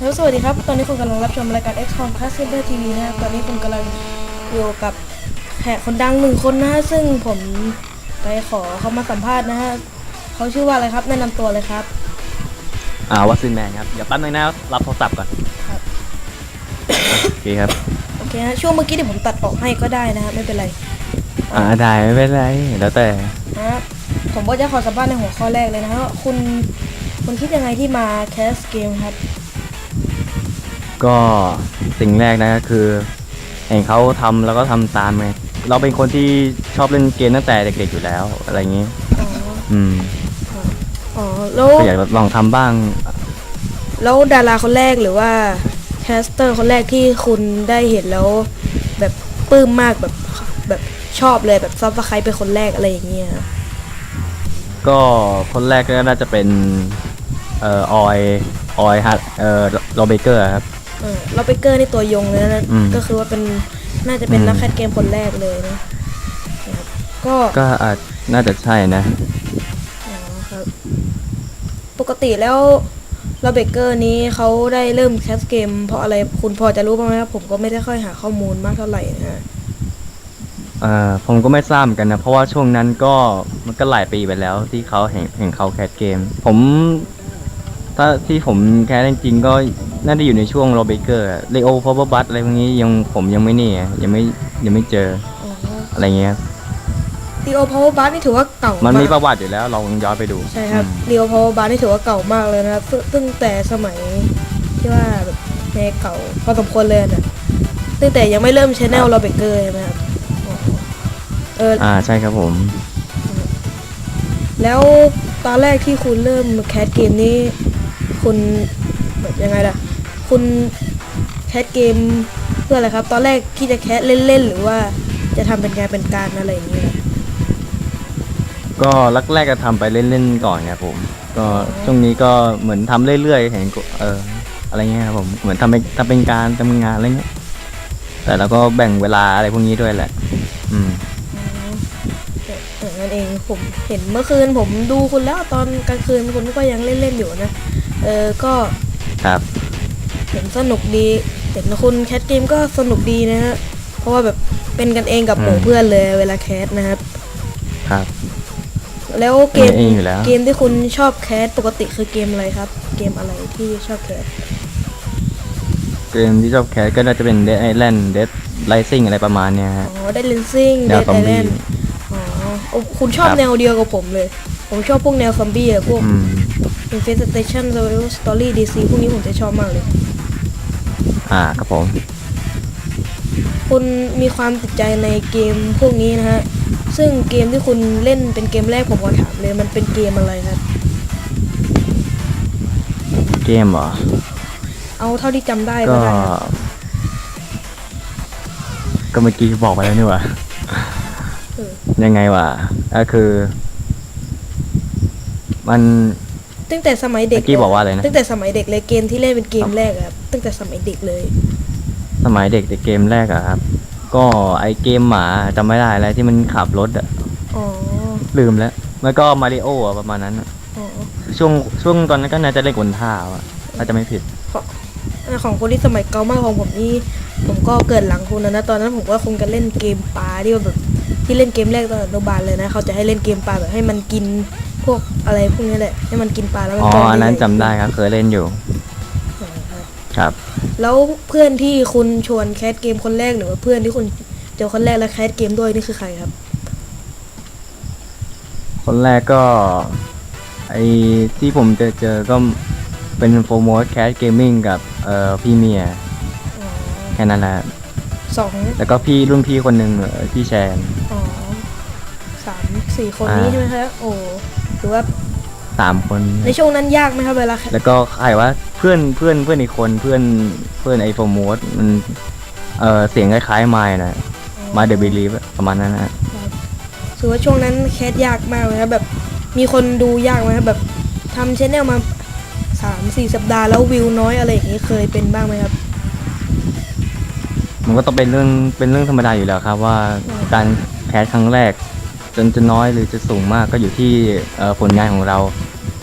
แล้วสวัสดีครับ ตอนนี้คุณกำลังรับชมรายการ X Com Class Center TV นะครับ ตอนนี้คุณกำลังอยู่กับแขกคนดังหนึ่งคนนะฮะ ซึ่งผมไปขอเขามาสัมภาษณ์นะฮะเขาชื่อว่าอะไรครับ แนะนำตัวเลยครับ อ่าวัตซินแมนครับ เดี๋ยวแป๊บนึงนะรับโทรศัพท์ก่อนครับ โอเคครับ โอเคฮะ ช่วงเมื่อกี้เดี๋ยวผมตัดออกให้ก็ได้นะฮะ ไม่เป็นไรอ่าได้ไม่เป็นไรแล้วแต่ นะฮะผมก็จะขอสัมภาษณ์ในหัวข้อแรกเลยนะฮะว่าคุณ คุณคิดยังไงที่มาแคสเกมครับ ก็สิ่งแรกนะก็คือเห็นเขาทำแล้วก็ทำตามไงเราเป็นคนที่ชอบเล่นเกมตั้งแต่เด็กๆอยู่แล้วอะไรอย่างงี้อ๋ออืมอ๋อแล้วก็อยากลองทำบ้าง แล้วดาราคนแรกหรือว่าแคสเตอร์คนแรกที่คุณได้เห็นแล้วแบบปลื้มมากแบบแบบชอบเลยแบบซับสไครป์เป็นคนแรกอะไรอย่างเงี้ยครับก็คนแรกก็น่าจะเป็นเอ่อออยออยฮัทเอ่อโรเบเกอร์ครับ เออเราไปเกอร์นี่ตัวยงเลยนะอืมก็คือว่าเป็นน่าจะเป็นอืม นักแคสเกมคนแรกเลยนะนะครับก็ก็อาจน่าจะใช่นะ อ๋อครับปกติแล้วเราเบเกอร์นี้เขาได้เริ่มแคสเกม เพราะอะไรคุณพอจะรู้บ้างไหมครับผมก็ไม่ได้ค่อยหาข้อมูลมากเท่าไหร่นะฮะเอ่อผมก็ไม่ทราบเหมือนกันนะ เพราะว่าช่วงนั้นก็มันก็หลายปีไปแล้วที่เขาเห็นเห็นเขาแคสเกม ผม ถ้าที่ผมแคสจริงๆก็น่าจะอยู่ในช่วงโรเบเกอร์เลโอพาวเวอร์บัตอะไรพวกนี้ยังผมยังไม่นี่อะยังไม่ยังไม่เจออ๋ออะไรเงี้ยดีโอพาวเวอร์บัสนี่ถือว่าเก่ามันมากมีประวัติอยู่แล้วลองย้อนไปดูใช่ครับอืมเรียวพาวบาร์นี่ถือว่าเก่ามากเลยนะครับซึ่งตั้งแต่สมัยที่ว่าแบบในเก่าพอสมควรเลยนะตั้งแต่ยังไม่เริ่มชแนลเราเบเกอร์ใช่ไหมครับอ๋อเอออ่าใช่ครับผม แล้วตอนแรกที่คุณเริ่มแคสเกมนี้ คุณแบบยังไงล่ะ คุณแคสเกมเพื่ออะไรครับ ตอนแรกที่จะแคสเล่นๆ หรือว่าจะทำเป็นงานเป็นการอะไรอย่างเงี้ยก็ลักแรกก็ทำไปเล่นๆก่อนครับผม ก็ช่วงนี้ก็เหมือนทำเรื่อยๆเห็นก็เอออะไรเงี้ยครับผมเหมือนทำเป็นทำเป็นการทำงานอะไรเงี้ยแต่เราก็แบ่งเวลาอะไรพวกนี้ด้วยแหละ อืมเออนั่นเองผมเห็นเมื่อคืนผมดูคุณแล้วตอนกลางคืนคุณก็ยังเล่นๆอยู่นะ เออก็ครับเห็นสนุกดีเห็นคุณแคสเกมก็สนุกดีนะฮะเพราะว่าแบบเป็นกันเองกับหมู่อืมเพื่อนเลยเวลาแคสนะครับ ครับ แล้วเกมเป็นกันเองอยู่แล้ว เกมที่คุณชอบแคสปกติคือเกมอะไรครับ เกมอะไรที่ชอบแคสเกมที่ชอบแคสก็น่าจะเป็น Dead Island Dead Rising อะไรประมาณเนี้ยฮะอ๋อได้เลนซิ่งแนเดวดซอไอมแลบี้นด์อ๋อโอ้คุณชอบครับแนวเดียวกับผมเลย ผมชอบพวกแนวซอมบี้อะพวก อืม Infestation Survival Story DC พวกนี้ผมจะชอบมากเลย อ่าครับผม คุณมีความติดใจในเกมพวกนี้นะฮะ ซึ่งเกมที่คุณเล่นเป็นเกมแรกผมขอถามเลยมันเป็นเกมอะไรครับ เกมเหรอ เอาเท่าที่จำได้ก็ก็ได้ครับก็เมื่อกี้บอกไปแล้วนี่หว่า เออยังไงวะก็คือ มัน ตั้งแต่สมัยเด็กเมื่อกี้บอกว่าอะไรนะ ตั้งแต่สมัยเด็กเลยเกมที่เล่นเป็นเกมแรกอะครับตั้งแต่สมัยเด็กเลย สมัยเด็กแต่เกมแรกอะครับ ก็ไอเกมหมาจำไม่ได้อะไรที่มันขับรถอะอ๋อลืมแล้วแล้วก็มาริโออะประมาณนั้นอะอ๋อช่วงช่วงตอนนั้นก็น่าจะเล่นกลท่าอะถ้าจะไม่ผิดอ่าของคนที่สมัยเก่ามากของผมนี่ผมก็เกิดหลังคุณนะนะตอนนั้นผมก็คงจะเล่นเกมปลาที่ว่าแบบที่เล่นเกมแรกตอนอนุบาลเลยนะเขาจะให้เล่นเกมปลาแบบให้มันกิน พวกอะไรพวกนี้แหละให้มันกินปลาแล้วมันอ๋อโตอันนั้นเรื่อยๆจำได้ครับ เคยเล่นอยู่อ๋อครับครับ แล้วเพื่อนที่คุณชวนแคสเกมคนแรกหรือว่าเพื่อนที่คุณเจอคนแรกแล้วแคสเกมด้วยนี่คือใครครับ คนแรกก็ ไอที่ผมเจอเจอก็เป็นโฟร์โมสแคสเกมมิ่งกับเอ่อพี่เมียอ๋อแค่นั้นแหละสองแล้วก็พี่รุ่นพี่คนหนึ่งเอ่อพี่แชนอ๋อสามสี่คนอ่านี้นี้ใช่ไหมครับโอ้ หรือว่าสามคนในช่วงนั้นยากไหมครับเวลาแคสแล้วก็ใครว่าเพื่อนเพื่อนเพื่อนอีกคนเพื่อนเพื่อนไอโฟร์โมสมันเออเสียงคล้ายๆไมล์นะมาเดบิลีฟประมาณนั้นนะถือว่าช่วงนั้นแคสยากมากเลยครับแบบมีคนดูยากไหมครับแบบทำชแนลมาสามสี่สัปดาห์แล้ววิวน้อยอะไรอย่างนี้เคยเป็นบ้างไหมครับ มันก็ต้องเป็นเรื่องเป็นเรื่องธรรมดาอยู่แล้วครับว่าการแคสครั้งแรก จนจะน้อยหรือจะสูงมากก็อยู่ที่เอ่อผลงานของเรา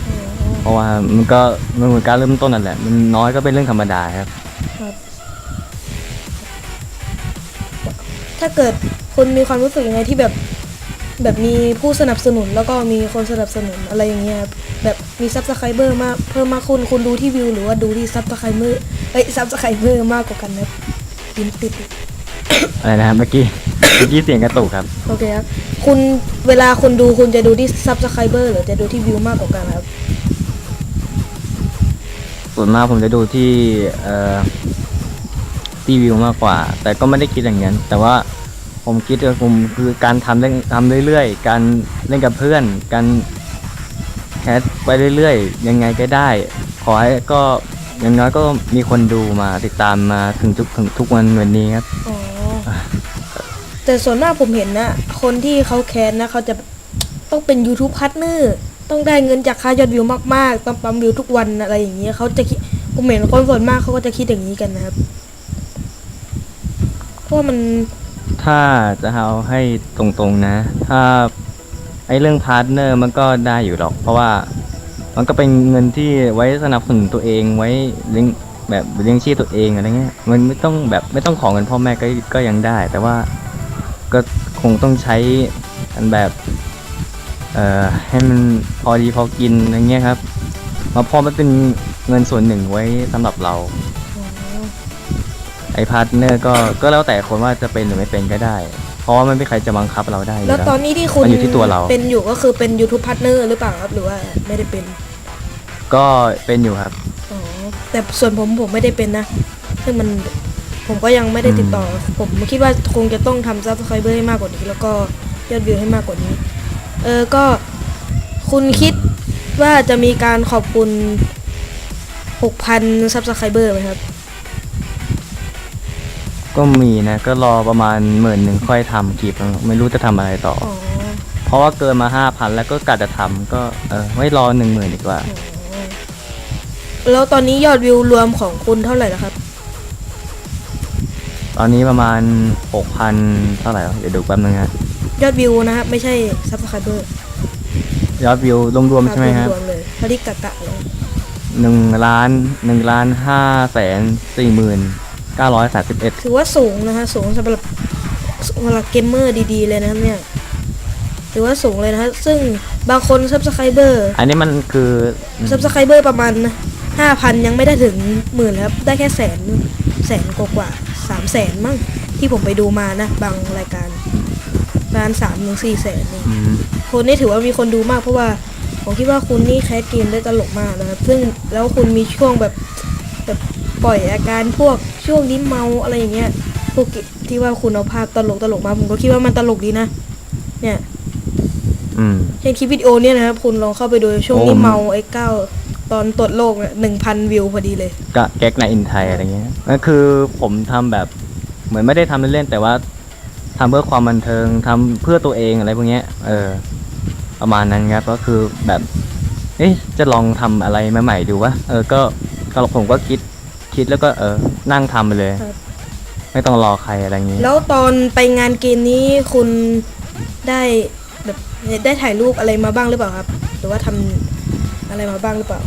อ๋อเพราะว่ามันก็มันเหมือนการเริ่มต้นนั่นแหละมันน้อยก็เป็นเรื่องธรรมดาครับครับถ้าเกิดคุณมีความรู้สึกยังไงที่แบบแบบมีผู้สนับสนุนแล้วก็มีคนสนับสนุนอะไรอย่างเงี้ยครับแบบมีซับสไครเบอร์มากเพิ่มมากคุณคุณดูที่วิวหรือว่าดูที่ซับสไครเบอร์เอ้ยซับสไครเบอร์มากกว่ากันนะครับยิ้มติดอะไรนะครับเมื่อกี้ เมื่อกี้เสียงกระตุกครับโอเคครับคุณเวลาคุณดูคุณจะดูที่ซับสไครเบอร์หรือจะดูที่วิวมากกว่ากันครับส่วนมากผมจะดูที่เอ่อที่วิวมากกว่า แต่ก็ไม่ได้คิดอย่างนั้น แต่ว่าผมคิดว่าผมคือการทำเล่นทำเรื่อยๆ การเล่นกับเพื่อน การแคสไปเรื่อยๆ ยังไงก็ได้ ขอให้ก็อย่างน้อยก็มีคนดูมาติดตามมาถึงทุกถึงทุกวันวันนี้ครับ อ๋อ แต่ส่วนมากผมเห็นนะ คนที่เขาแคนนะเขาจะต้องเป็น YouTube พาร์ทเนอร์ต้องได้เงินจากค่ายอดวิวมากๆต้องปั๊มวิวทุกวันอะไรอย่างเงี้ยเขาจะคิดผมเห็นคนส่วนมากเขาก็จะคิดอย่างนี้กันนะครับ เพราะว่ามันถ้าจะเอาให้ตรงๆนะ ถ้าไอ้เรื่องพาร์ทเนอร์มันก็ได้อยู่หรอก เพราะว่ามันก็เป็นเงินที่ไว้สนับสนุนตัวเองไว้เลี้ยงแบบเลี้ยงชีพตัวเองอะไรเงี้ย มันไม่ต้องแบบไม่ต้องของเงินพ่อแม่ก็ก็ยังได้ แต่ว่า ก็คงต้องใช้อันแบบ เอ่อให้มันพอดีพอกินอะไรเงี้ยครับ มาพอมันเป็นเงินส่วนหนึ่งไว้สำหรับเราอ๋อไอ้พาร์ทเนอร์ก็ก็แล้วแต่คนว่าจะเป็นหรือไม่เป็นก็ได้ เพราะว่าไม่มีใครจะบังคับเราได้อยู่แล้วแล้วตอนนี้ที่คุณมันอยู่ที่ตัวเรา เป็นอยู่ก็คือเป็น YouTube พาร์ทเนอร์หรือเปล่าครับหรือว่าไม่ได้เป็นก็เป็นอยู่ครับ อ๋อแต่ส่วนผมผมไม่ได้เป็นนะซึ่งมัน ผมก็ยังไม่ได้ติดต่ออผมคิดว่าคงจะต้องทำซับสไครเบอร์ให้มากกว่านี้ แล้วก็ยอดวิวให้มากกว่านี้ เออก็คุณคิดว่าจะมีการขอบคุณ 6,000ซับสไครเบอร์ไหมครับ ก็มีนะ ก็รอประมาณหมื่นหนึ่งค่อยทำคลิปไม่รู้จะทำอะไรต่ออ๋อเพราะว่าเกินมาห้าพันแล้วก็กะจะทำก็เออไว้รอหนึ่งหมื่นดีกว่า แล้วตอนนี้ยอดวิวรวมของคุณเท่าไหร่แล้วครับ ตอนนี้ประมาณหกพันเท่าไหร่วะเดี๋ยวดูแป๊บนึงฮะยอดวิวนะครับไม่ใช่ซับสไครเบอร์ยอดวิวรวมๆใช่ไหมครับรวมๆเลยพอดีกะกะเลยหนึ่งล้านหนึ่งล้านห้าแสนสี่หมื่นเก้าร้อยสามสิบเอ็ดถือว่าสูงนะฮะสูงสำหรับสำหรับเกมเมอร์ดีๆเลยนะครับเนี่ยถือว่าสูงเลยนะฮะซึ่งบางคนซับสไครเบอร์อันนี้มันคือซับสไครเบอร์ประมาณห้าพันยังไม่ได้ถึงหมื่นครับได้แค่แสนแสนกว่าสามแสนมั้งที่ผมไปดูมานะ บางรายการประมาณสามถึงสี่แสนอืมคนนี่ถือว่ามีคนดูมากเพราะว่า ผมคิดว่าคุณนี่แคสเกมได้ตลกมากนะครับซึ่งแล้วคุณมีช่วงแบบแบบปล่อยอาการพวกช่วงนี้เมาอะไรอย่างเงี้ยพวกที่ว่าคุณเอาภาพตลกตลกๆมาผมก็คิดว่ามันตลกดีนะ เนี่ยอืมเช่นคลิปวิดีโอเนี่ยนะครับคุณลองเข้าไปดูช่วงนี้โอ้เมาไอ้เก้าตอนตรวจโรคหนึ่งพันวิวพอดีเลยกะแก๊กในอินไทยอะไรเงี้ยก็คือผมทำแบบ เหมือนไม่ได้ทำเล่นๆแต่ว่าทำเพื่อความบันเทิงทำเพื่อตัวเองอะไรพวกเนี้ย เออ ประมาณนั้นครับ ก็คือแบบ เอ๊ะจะลองทำอะไรใหม่ๆดูวะเออก็ก็ผมก็คิดคิดแล้วก็เออ นั่งทำไปเลย ไม่ต้องรอใครอะไรเงี้ยแล้วตอนไปงานเกมนี้คุณได้แบบได้ถ่ายรูปอะไรมาบ้างหรือเปล่าครับ หรือว่าทำอะไรมาบ้างหรือเปล่า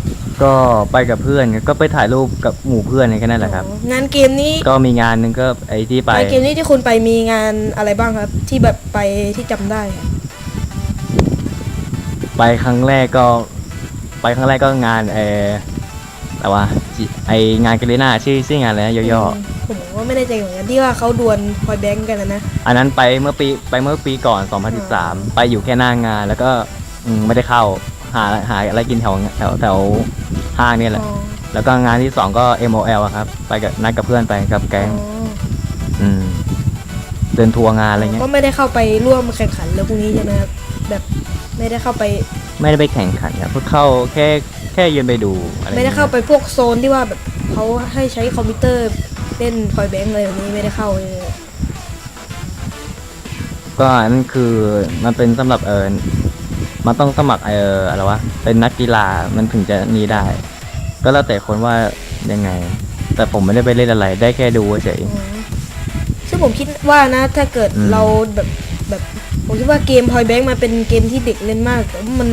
ก็ไปกับเพื่อนก็ไปถ่ายรูปกับหมู่เพื่อนแค่นั้นแหละครับอ๋องานเกมนี้ก็มีงานหนึงก็ไอ้ที่ไป งานเกมนี้ที่คุณไปมีงานอะไรบ้างครับ ที่แบบไปที่จำได้ ไปครั้งแรกก็ ไปครั้งแรกก็งานเออแต่ว่าจิไองานกาเลน่าชื่อชื่องานอะไรนะย่อมผมก็ไม่ได้ใจเหมือนกันที่ว่าเขาดวลพอยแบงก์กันนะนะๆอันนั้นไปเมื่อปีไปเมื่อปีก่อน 2013 ไปอยู่แค่หน้างานแล้วก็อืมไม่ได้เข้า หาหาอะไรกินแถวแถวแถวห้างเนี่ยแหละอ๋อแล้วก็งานที่สองก็ MOL อะครับ ไปกับนัดกับเพื่อนไปกับแก๊งอ๋ออืมเดินทัวร์งานอะไรเงี้ก็ยไม่ได้เข้าไปร่วมแข่งขันเลยพวกนี้ใช่ไหมครับแบบไม่ได้เข้าไป ไม่ได้ไปแข่งขันครับเพิ่งเข้าแค่แค่ยืนไปดูอะไรไม่ได้งี้ยเข้าไปพวกโซนที่ว่าแบบเขาให้ใช้คอมพิวเตอร์เล่นพอยแบงก์อะไรแบบนี้ไม่ได้เข้าเลยก็อันนั้นคือมันเป็นสำหรับเออ มันต้องสมัครเอออะไรวะเป็นนักกีฬามันถึงจะนี้ได้ ก็แล้วแต่คนว่ายังไง แต่ผมไม่ได้ไปเล่นอะไร ได้แค่ดูเฉยอ๋อซึ่งผมคิดว่านะ ถ้าเกิดอืม เราแบบแบบผมคิดว่าเกม Point Blank มาเป็นเกมที่เด็กเล่นมากแต่ว่ามัน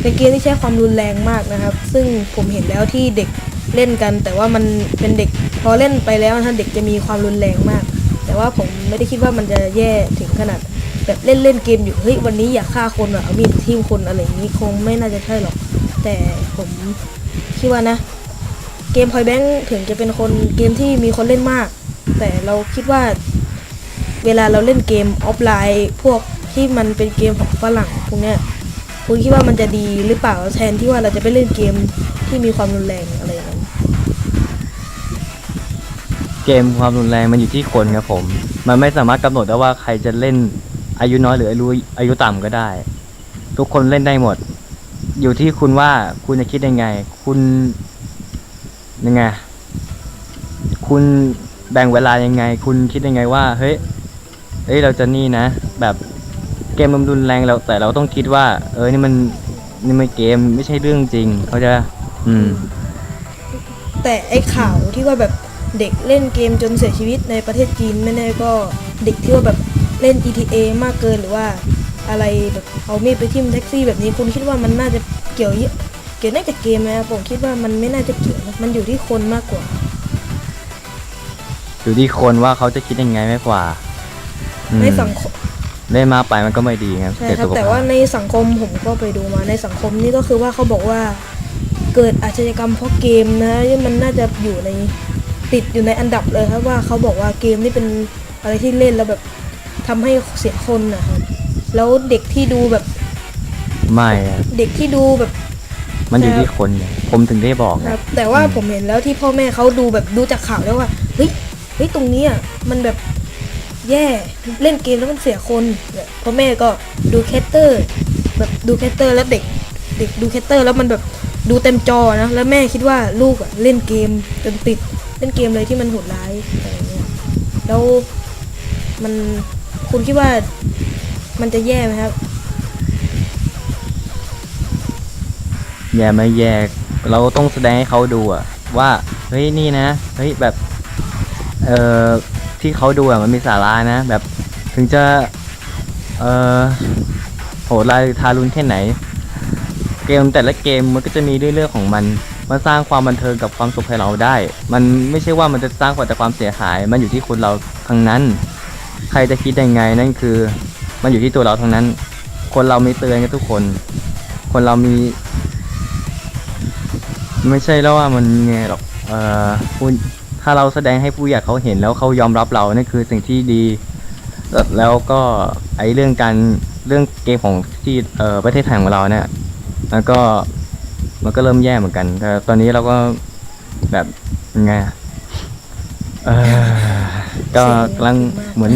เป็นเกมที่ใช้ความรุนแรงมากนะครับ ซึ่งผมเห็นแล้วที่เด็กเล่นกัน แต่ว่ามันเป็นเด็กพอเล่นไปแล้วนะเด็กจะมีความรุนแรงมาก แต่ว่าผมไม่ได้คิดว่ามันจะแย่ถึงขนาด แบบเล่นเล่นเกมอยู่เฮ้ยวันนี้อยากฆ่าคนอะเอามีดทิ่มคนอะไรอย่างนี้คงไม่น่าจะใช่หรอก แต่ผมคิดว่านะ เกม Point Blank ถึงจะเป็นคนเกมที่มีคนเล่นมาก แต่เราคิดว่า เวลาเราเล่นเกมออฟไลน์ พวกที่มันเป็นเกมของฝรั่งพวกเนี้ยคุณคิดว่ามันจะดีหรือเปล่าแทนที่ว่าเราจะไปเล่นเกมที่มีความรุนแรงอะไรอย่างนั้นเกมความรุนแรงมันอยู่ที่คนครับผม มันไม่สามารถกำหนดได้ว่าใครจะเล่น อายุน้อยหรืออายุอายุต่ำก็ได้ ทุกคนเล่นได้หมด อยู่ที่คุณว่าคุณจะคิดยังไง คุณยังไง คุณแบ่งเวลายังไง คุณคิดยังไงว่า เฮ้ยเฮ้ยเราจะนี่นะ แบบเกมมันรุนแรงเราแต่เราต้องคิดว่า เออนี่มันนี่มันเกมไม่ใช่เรื่องจริง เขาจะ อืม แต่ไอ้ข่าวที่ว่าแบบเด็กเล่นเกมจนเสียชีวิตในประเทศจีนไม่แน่ก็เด็กที่ว่าแบบ เล่น GTA มากเกินหรือว่าอะไรแบบเอามีดไปทิ่มแท็กซี่แบบนี้คุณคิดว่ามันน่าจะเกี่ยวเยอะเกี่ยวน่าจะเกมไหมครับผมคิดว่ามันไม่น่าจะเกี่ยวนะมันอยู่ที่คนมากกว่า อยู่ที่คนว่าเขาจะคิดยังไงมากกว่าอืมในสังคมเล่นมากไปมันก็ไม่ดีครับใช่เสียครับสุขแต่ภาว่าพในสังคมผมก็ไปดูมาในสังคมนี่ก็คือว่าเขาบอกว่าเกิดอาชญากรรมเพราะเกมนะมันน่าจะอยู่ในติดอยู่ในอันดับเลยครับว่าเขาบอกว่าเกมนี่เป็นอะไรที่เล่นแล้วแบบ ทำให้เสียคนนะครับแล้วเด็กที่ดูแบบไม่อะเด็กที่ดูแบบ มันอยู่ที่คนไงผมถึงได้บอกคไงรับ แต่ว่าผมเห็นแล้วที่พ่อแม่เขาดูแบบดูจากข่าวแล้วว่าเฮ้ยเฮ้ยตรงเนี้ยมันแบบแย่เล่นเกมแล้วมันเสียคนแบบพ่อแม่ก็ดูแคตเตอร์ แบบดูแคตเตอร์แล้วเด็กเด็กดูแคตเตอร์ แล้วมันแบบดูเต็มจอนะแล้วแม่คิดว่าลูกอะเล่นเกมจนติดเล่นเกมเลยที่มันโหดร้ายอะไรเงี้ยแล้วมัน คุณคิดว่ามันจะแย่ไหมครับ แย่ไม่แย่เราต้องแสดงให้เขาดูอะว่าเฮ้ยนี่นะเฮ้ยแบบเอ่อที่เขาดูอะมันมีสาระนะ แบบถึงจะเอ่อโหดร้ายหรือทารุณแค่ไหน เกมแต่ละเกมมันก็จะมีเรื่องของมันมันสร้างความบันเทิงกับความสุขให้เราได้ มันไม่ใช่ว่ามันจะสร้างแต่ความเสียหาย มันอยู่ที่คนเราทั้งนั้น ใครจะคิดยังไงนั่นคือ มันอยู่ที่ตัวเราทั้งนั้น คนเรามีเตือนกันทุกคน คนเรามี ไม่ใช่แล้วว่ามันไงหรอกเอ่อถ้าเราแสดงให้ผู้ใหญ่เขาเห็นแล้วเขายอมรับเรานั่นคือสิ่งที่ดีแล้วก็ไอเรื่องการเรื่องเกมของที่เอ่อประเทศไทยของเราเนี่ยแล้วก็มันก็เริ่มแย่เหมือนกันแต่ตอนนี้เราก็แบบไงเออ ก็กำลังเหมือน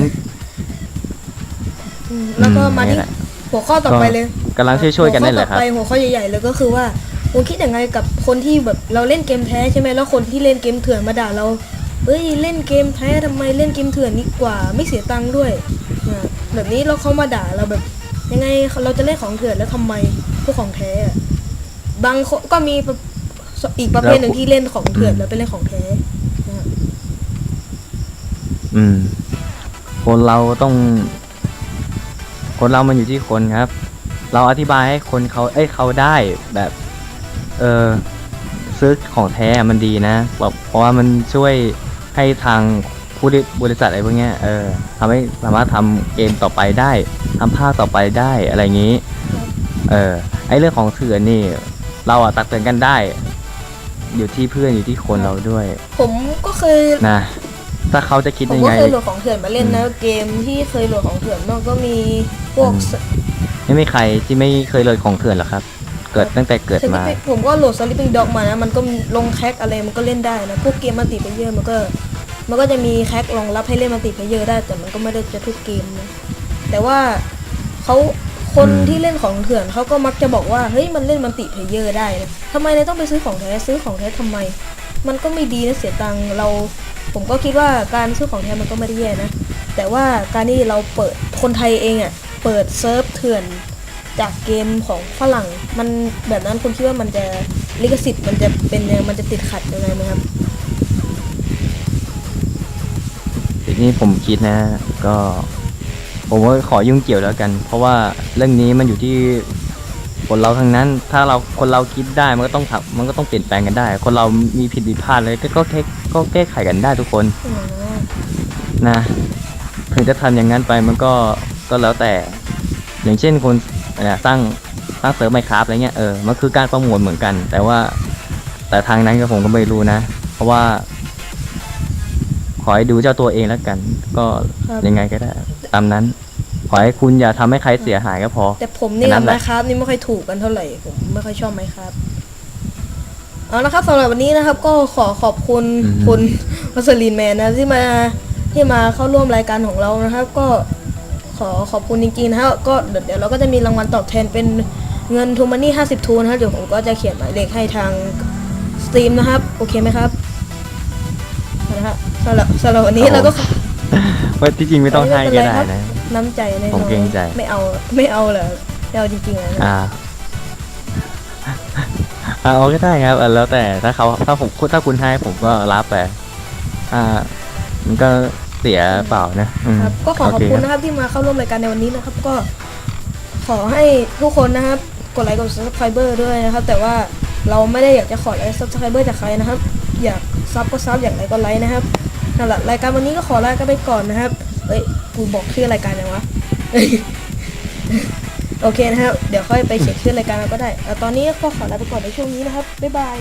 อืมแล้วก็มาที่อืมนี่แหละหัวข้อต่อไปเลยกำลังช่วยๆกันนั่นแหละครับ หัวข้อต่อไปหัวข้อใหญ่ๆเลยก็คือว่าคุณคิดยังไงกับคนที่แบบเราเล่นเกมแท้ใช่ไหมแล้วคนที่เล่นเกมเถื่อนมาด่าเราเอ้ยเล่นเกมแท้ทำไมเล่นเกมเถื่อนดีกว่าไม่เสียตังค์ด้วยอ่าแบบนี้แล้วเขามาด่าเราแบบ ยังไงเราจะเล่นของเถื่อนแล้วทำไมพวกของแท้อะบางคนก็มีแบบอีกประเภทหนึ่งที่เล่นของเถื่อนแล้วไปเล่นของแท้นะ อืม คนเราต้อง คนเรามันอยู่ที่คนครับ เราอธิบายให้คนเขาเอ้ยเขาได้แบบ เออซื้อของแท้มันดีนะแบบเพราะว่ามันช่วยให้ทางผู้บริบริษัทอะไรพวกเนี้ยเออทำให้สามารถทำเกมต่อไปได้ทำภาคต่อไปได้อะไรอย่างนี้ เออไอเรื่องของเถื่อนนี่ เราอะตักเตือนกันได้ อยู่ที่เพื่อนอยู่ที่คนเราด้วย ผมก็เคยนะ ถ้าเขาจะคิดผมยังก็ไง เคยโหลดของเถื่อนมาเล่นนะเกมที่เคยโหลดของเถื่อนมากก็มีพวกอืมไม่มีใครที่ไม่เคยเลยของเถื่อนหรอกครับ เกิดตั้งแต่เกิดสลิปมาปิ้งผมก็โหลด Sleeping Dog มานะมันก็ลงแคคอะไรมันก็เล่นได้นะพวกเกมมัลติเพลเยอร์มันก็ มันก็จะมีแคครองรับให้เล่นมัลติเพลเยอร์ได้แต่มันก็ไม่ได้จะทุกเกมนะแต่ว่าเขาคนอืม ที่เล่นของเถื่อนเขาก็มักจะบอกว่าเฮ้ยมันเล่นมัลติเพลเยอร์ได้นะทำไมเลยต้องไปซื้อของแท้ซื้อของแท้ทำไม มันก็ไม่ดีนะเสียตังค์เรา ผมก็คิดว่าการซื้อของแท้มันก็ไม่ได้แย่นะ แต่ว่าการที่เราเปิดคนไทยเองอะ่ะเปิดเซิร์ฟเถื่อนจากเกมของฝรั่ง มันแบบนั้นคุณคิดว่ามันจะลิขสิทธิ์มันจะเป็นยังไงมันจะติดขัดยังไงไหมครับทีนี้ผมคิดนะก็ ผมก็ขอยุ่งเกี่ยวแล้วกัน เพราะว่าเรื่องนี้มันอยู่ที่ คนเราทั้งนั้น ถ้าเราคนเราคิดได้มันก็ต้องทำมันก็ต้องเปลี่ยนแปลงกันได้ คนเรามีผิดผิดพลาดเลยก็ก็แค่ก็แก้ไขกันได้ทุกคนอ๋อนะถึงจะทำอย่างนั้นไปมันก็ก็แล้วแต่ อย่างเช่นคนเนี่ยสร้างสร้างเสริมไมครับอะไรเงี้ยเออมันคือการประมวลเหมือนกัน แต่ว่า แต่ทางนั้นก็ผมก็ไม่รู้นะ เพราะว่า ขอให้ดูเจ้าตัวเองแล้วกัน ก็ยังไงก็ได้ ตามนั้น ขอให้คุณอย่าทำให้ใครเสียหายก็พอ แต่ผมนี่นั่กับนแหไมละ ครับนี่ไม่ค่อยถูกกันเท่าไหร่ผมไม่ค่อยชอบไมครับเอาละครับสำหรับวันนี้นะครับ ก็ขอขอบคุณคุณวัสลินแมนนะที่มาที่มาเข้าร่วมรายการของเรานะครับ ก็ขอขอบคุณจริงๆนะครับก็เดี๋ยวเดี๋ยวเราก็จะมีรางวัลตอบแทนเป็นเงินทูมันนี่ห้าสิบทูนะครับเดี๋ยวผมก็จะเขียนหมายเลขให้ทางสตรีมนะครับ โอเคไหมครับนะครับสำหรับสำหรับวันนี้เราก็ ว่าที่จริงไม่ต้องให้ก็ได้นะ น้ำใจในผมเกรงใจ ไม่เอาไม่เอาเหรอไม่เอาจริงๆเลยนะอ่าอ่าเอาก็ได้ครับอะแล้วแต่ถ้าเขาถ้าผมถ้าคุณให้ผมก็รับไปอ่า มันก็เสียเปล่านะอืมครับ ก็ขอขอบโเคุณนะครับที่มาเข้าร่วมรายการในวันนี้นะครับ ก็ ขอให้ทุกคนนะครับ กดไลค์กด subscriber ด้วยนะครับ แต่ว่าเราไม่ได้อยากจะขอไลค์ subscriber จากใครนะครับ อยากซับก็ซับอยากไลค์ก็ไลค์นะครับนั่นแหละรายการวันนี้ก็ขอลากันไปก่อนนะครับเอ้ย กูบอกชื่อรายการยังวะโอเคนะครับ เดี๋ยวค่อยไปเช็คชื่อรายการเราก็ได้แต่ตอนนี้ก็ขอลาไปก่อนในช่วงนี้นะครับ บ๊ายบาย